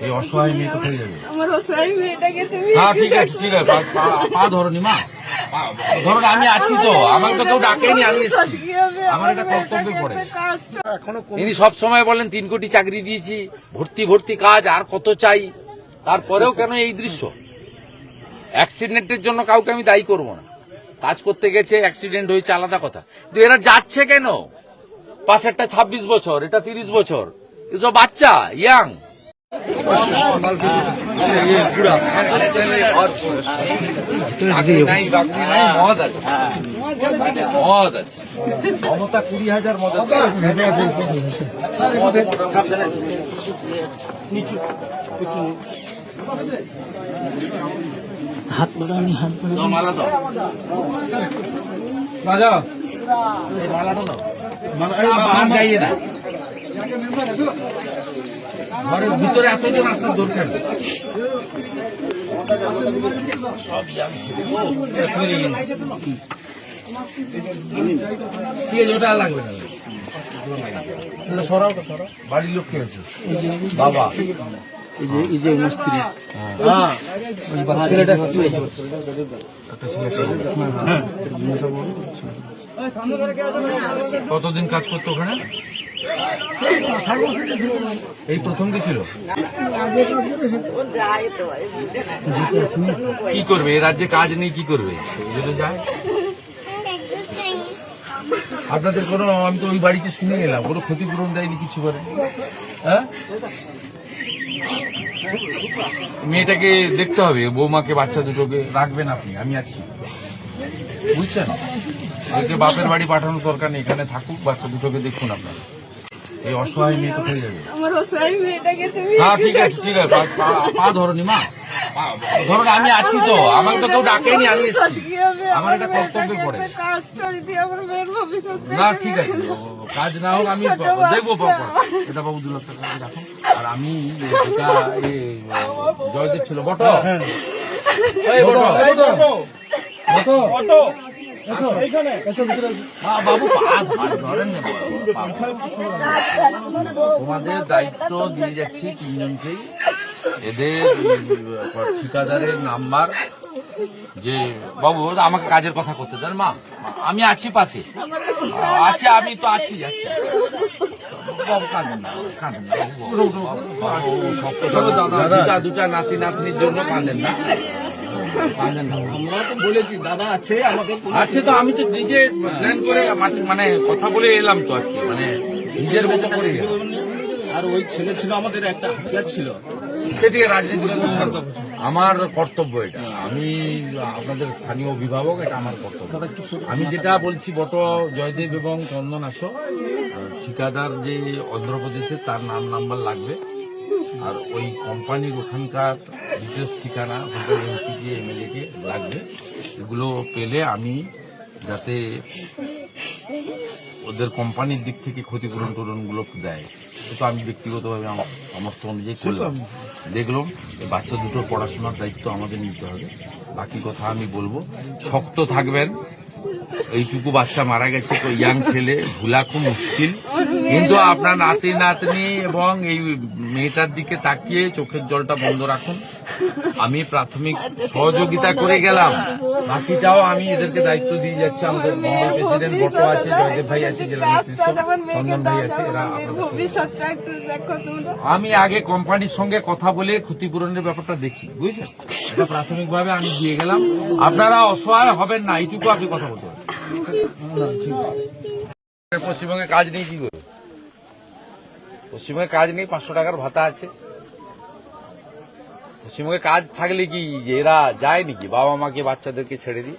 এই অসহায় মেয়ে কোথায় যাবে? আমার অসহায় মেয়েটাকে তুমি হ্যাঁ ঠিক আছে ঠিক আছে পা- ধরনি মা। ধরুন আমি আছি তো। আমাকে তো কেউ ডাকেনি আমি আমার এটা কর্তব্যে পড়ে ইনি সব সময় বলেন তিন কোটি চাকরি দিয়েছি ভর্তি ভর্তি কাজ আর কত চাই? তারপরেও কেন এই দৃশ্য? অ্যাক্সিডেন্টের জন্য কাউকে আমি দায়ী করব না। কাজ করতে গেছে অ্যাক্সিডেন্ট হয়েছে আলাদা কথা। কিন্তু এরা যাচ্ছে কেন? পাশেরটা ছাব্বিশ বছর এটা তিরিশ বছর। এসব বাচ্চা ইয়াং। মদ আছে মমতা কুড়ি হাজার মদ আছে মদের সাবধানে হাত বাড়ানি হাত বাড়ানি মালা দাও রাজা মালাটা দাও বাহার যাইয়ে না ঘরের ভিতরে এতজন আসার দরকার? সরাও বাড়ির লোক বাবা এই যে এই যে আমার স্ত্রী ছেলেটা স্ত্রী কতদিন কাজ করতো ওখানে? এই প্রথম কি ছিল? কি করবে? এই রাজ্যে কাজ নেই, কি করবে? যায়। আপনাদের কোনো, আমি তো ওই বাড়িতে শুনে গেলাম, কোনো ক্ষতিপূরণ দেয়নি কিছু করে। হ্যাঁ? মেয়েটাকে দেখতে হবে, বৌমাকে, বাচ্চা দুটোকে রাখবেন আপনি, আমি আছি। বুঝছেন? বাপের বাড়ি পাঠানোর দরকার নেই, এখানে থাকুক, বাচ্চা দুটোকে দেখুন আপনারা। এই অসহায় মেয়ে কোথায় যাবে। আমার অসহায় মেয়েটাকে তুমি হ্যাঁ ঠিক আছে ঠিক আছে। পা- ধরনি মা। ধরুন আমি আছি তো। আমাকে তো কেউ ডাকেনি আমি আমার এটা কর্তব্যে পড়ে না ঠিক আছে কাজ না হোক আমি দেখব। এটা বাবু দু টাকা আর আমি জয়দেব ছিল বট। এই বট। হ্যাঁ, তোমাদের দায়িত্ব দিয়ে যাচ্ছি তিনজনকেই এদের ঠিকাদারের নাম্বার যে বাবু আমাকে কাজের কথা করতে দেন মা আমি আছি পাশে আছি আমি তো আছি আছি দাদা দুটা নাতি নাতনির জন্য কাঁদেন না আমরা তো বলেছি দাদা আছে আমাদের আছে তো আমি তো নিজে প্ল্যান করে মানে কথা বলে এলাম তো আজকে মানে নিজের মতো করে আর ওই ছেলে ছিল আমাদের একটা হাতিয়ার ছিল। সেটি রাজনীতি আমার কর্তব্য এটা। আমি আপনাদের স্থানীয় অভিভাবক এটা আমার কর্তব্য। আমি যেটা বলছি বট জয়দেব এবং চন্দন আসো। ঠিকাদার যে অন্ধ্রপ্রদেশে তার নাম নাম্বার লাগবে। আর ওই কোম্পানির ওখানকার বিশেষ ঠিকানা ওখানকার এমপি কে এমএলএ কে লাগবে। এগুলো পেলে আমি যাতে ওদের কোম্পানির দিক থেকে ক্ষতিপূরণ টুরনগুলো দেয় তো আমি ব্যক্তিগতভাবে আমার সামর্থ্য অনুযায়ী করলাম। দেখলাম বাচ্চা দুটোর পড়াশোনার দায়িত্ব আমাদের নিতে হবে। বাকি কথা আমি বলব শক্ত থাকবেন। এইটুকু বাচ্চা মারা গেছে তো ইয়াং ছেলে ভুলা খুব মুশকিল। কিন্তু আপনার নাতি নাতনি এবং এই মেয়েটার দিকে তাকিয়ে চোখের জলটা বন্ধ রাখুন। আমি প্রাথমিক সহযোগিতা করে গেলাম। বাকিটাও আমি এদেরকে দায়িত্ব দিয়ে যাচ্ছি। আমাদের মন্ডল প্রেসিডেন্ট বটো আছে জয়দেব ভাই আছে জেলা নেতৃত্ব চন্দন ভাই আছে এরা আমি আগে কোম্পানির সঙ্গে কথা বলে ক্ষতিপূরণের ব্যাপারটা দেখি বুঝছেন? এটা প্রাথমিকভাবে আমি দিয়ে গেলাম। আপনারা অসহায় হবেন না এইটুকু আপনি কথা বলতে পারেন। পশ্চিমবঙ্গে কাজ নেই কি করবে পশ্চিমবঙ্গে কাজ নেই পাঁচশো টাকার ভাতা আছে। পশ্চিমবঙ্গে কাজ থাকলে কি এরা যায় নাকি? বাবা মাকে বাচ্চাদেরকে ছেড়ে দিয়ে?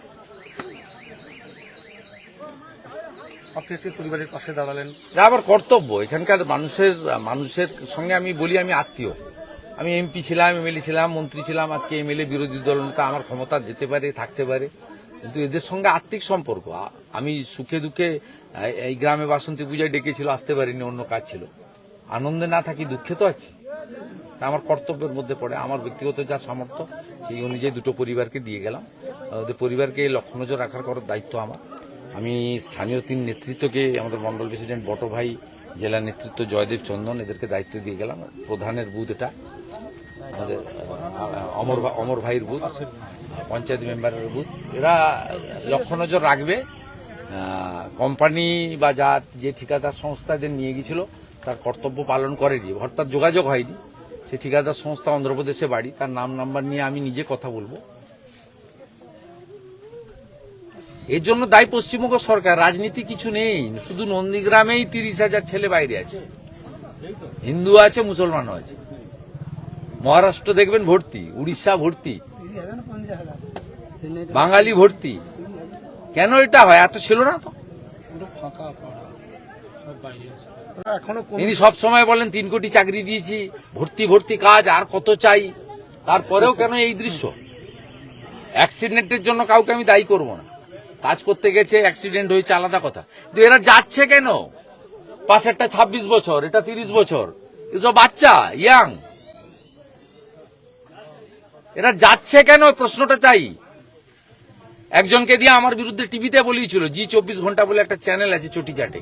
আপনি আজকে পরিবারের পাশে দাঁড়ালেন। এটা আমার কর্তব্য। এখানকার মানুষের মানুষের সঙ্গে আমি বলি আমি আত্মীয়। আমি এমপি ছিলাম এমএলএ ছিলাম মন্ত্রী ছিলাম আজকে এমএলএ বিরোধী দল নেতা আমার ক্ষমতা যেতে পারে থাকতে পারে। কিন্তু এদের সঙ্গে আর্থিক সম্পর্ক। আমি সুখে দুঃখে এই- এই গ্রামে বাসন্তী পূজায় ডেকেছিল আসতে পারিনি অন্য কাজ ছিল। আনন্দে না থাকি দুঃখে তো আছি। আমার কর্তব্যের মধ্যে পড়ে আমার ব্যক্তিগত যা সামর্থ্য সেই অনুযায়ী দুটো পরিবারকে দিয়ে গেলাম। ওদের পরিবারকে লক্ষ্য নজর রাখার করার দায়িত্ব আমার। আমি স্থানীয় তিন নেতৃত্বকে আমাদের মন্ডল প্রেসিডেন্ট বট ভাই জেলা নেতৃত্ব জয়দেব চন্দন এদেরকে দায়িত্ব দিয়ে গেলাম। প্রধানের বুথ এটা। আহ, অমর অমর ভাইয়ের বুথ পঞ্চায়েত মেম্বারের বুথ। এরা লক্ষ্য নজর রাখবে কোম্পানি বা যা যে ঠিকাদার সংস্থাদের নিয়ে গেছিল তার কর্তব্য পালন করেনি, অর্থাৎ যোগাযোগ হয়নি। সে ঠিকাদার সংস্থা অন্ধ্রপ্রদেশে বাড়ি, তার নাম নাম্বার নিয়ে আমি নিজে কথা বলব। এর জন্য দায়ী পশ্চিমবঙ্গ সরকার, রাজনীতি কিছু নেই, শুধু নন্দীগ্রামেই তিরিশ হাজার ছেলে বাইরে আছে। হিন্দু আছে, মুসলমানও আছে। মহারাষ্ট্র দেখবেন ভর্তি, উড়িষ্যা ভর্তি, বাঙালি ভর্তি। কেন এটা হয়? এত ছিল না তো? এখনও কোন ইনি সব সময় বলেন, তিন কোটি চাকরি দিয়েছি, ভর্তি ভর্তি কাজ, আর কত চাই? তারপরেও কেন এই দৃশ্য? অ্যাক্সিডেন্টের জন্য কাউকে আমি দায়ী করব না। কাজ করতে গেছে অ্যাক্সিডেন্ট হয়েছে, আলাদা কথা। কিন্তু এরা যাচ্ছে কেন? পাশেরটা ছাব্বিশ বছর, এটা তিরিশ বছর। এসব বাচ্চা ইয়াং এরা যাচ্ছে কেন? প্রশ্নটা চাই। একজনকে দিয়ে আমার বিরুদ্ধে টিভিতে বলিয়েছিল, জি চব্বিশ ঘণ্টা বলে একটা চ্যানেল আছে চটি চাটে